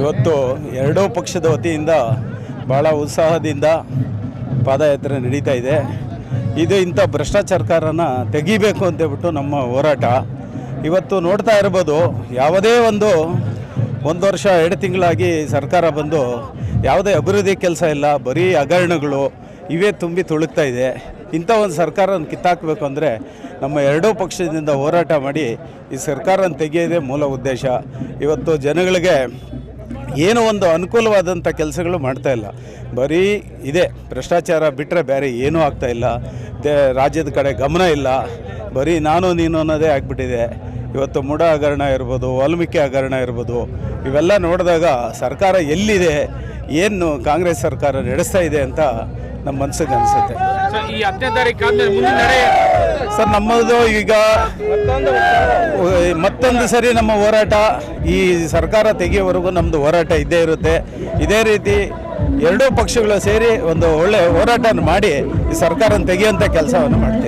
ಇವತ್ತು ಎರಡೂ ಪಕ್ಷದ ವತಿಯಿಂದ ಭಾಳ ಉತ್ಸಾಹದಿಂದ ಪಾದಯಾತ್ರೆ ನಡೀತಾ ಇದೆ. ಇದು ಇಂಥ ಭ್ರಷ್ಟಾಚಾರಕಾರನ ತೆಗಿಬೇಕು ಅಂತೇಳ್ಬಿಟ್ಟು ನಮ್ಮ ಹೋರಾಟ. ಇವತ್ತು ನೋಡ್ತಾ ಇರ್ಬೋದು, ಯಾವುದೇ ಒಂದು ಒಂದು ವರ್ಷ, ಎರಡು ತಿಂಗಳಾಗಿ ಸರ್ಕಾರ ಬಂದು ಯಾವುದೇ ಅಭಿವೃದ್ಧಿ ಕೆಲಸ ಇಲ್ಲ, ಬರೀ ಹಗರಣಗಳು, ಇವೇ ತುಂಬಿ ತುಳುಕ್ತಾ ಇದೆ. ಇಂಥ ಒಂದು ಸರ್ಕಾರನ ಕಿತ್ತಾಕಬೇಕು ಅಂದರೆ ನಮ್ಮ ಎರಡೂ ಪಕ್ಷದಿಂದ ಹೋರಾಟ ಮಾಡಿ ಈ ಸರ್ಕಾರನ ತೆಗೆಯೋದೇ ಮೂಲ ಉದ್ದೇಶ. ಇವತ್ತು ಜನಗಳಿಗೆ ಏನೋ ಒಂದು ಅನುಕೂಲವಾದಂಥ ಕೆಲಸಗಳು ಮಾಡ್ತಾ ಇಲ್ಲ. ಬರೀ ಇದೆ, ಭ್ರಷ್ಟಾಚಾರ ಬಿಟ್ಟರೆ ಬೇರೆ ಏನೂ ಆಗ್ತಾ ಇಲ್ಲ. ರಾಜ್ಯದ ಕಡೆ ಗಮನ ಇಲ್ಲ. ಬರೀ ನಾನು ನೀನು ಅನ್ನೋದೇ ಆಗಿಬಿಟ್ಟಿದೆ. ಇವತ್ತು ಮುಡ ಹಗರಣ ಇರ್ಬೋದು, ವಾಲ್ಮೀಕಿ ಹಗರಣ ಇರ್ಬೋದು, ಇವೆಲ್ಲ ನೋಡಿದಾಗ ಸರ್ಕಾರ ಎಲ್ಲಿದೆ, ಏನು ಕಾಂಗ್ರೆಸ್ ಸರ್ಕಾರ ನಡೆಸ್ತಾ ಇದೆ ಅಂತ ನಮ್ಮ ಮನಸ್ಸಿಗೆ ಅನಿಸುತ್ತೆ. ಈ ಹತ್ತನೇ ತಾರೀಕು ಆದ್ಮೇಲೆ ಮುಂದಿನ ನಡೆ ಸರ್ ನಮ್ಮದು ಈಗ ಮತ್ತೊಂದು ಸರಿ ನಮ್ಮ ಹೋರಾಟ ಈ ಸರ್ಕಾರ ತೆಗೆಯೋವರೆಗೂ ನಮ್ಮದು ಹೋರಾಟ ಇದ್ದೇ ಇರುತ್ತೆ. ಇದೇ ರೀತಿ ಎರಡೂ ಪಕ್ಷಗಳು ಸೇರಿ ಒಂದು ಒಳ್ಳೆ ಹೋರಾಟವನ್ನು ಮಾಡಿ ಈ ಸರ್ಕಾರನ ತೆಗೆಯುವಂಥ ಕೆಲಸವನ್ನು ಮಾಡ್ತೀವಿ.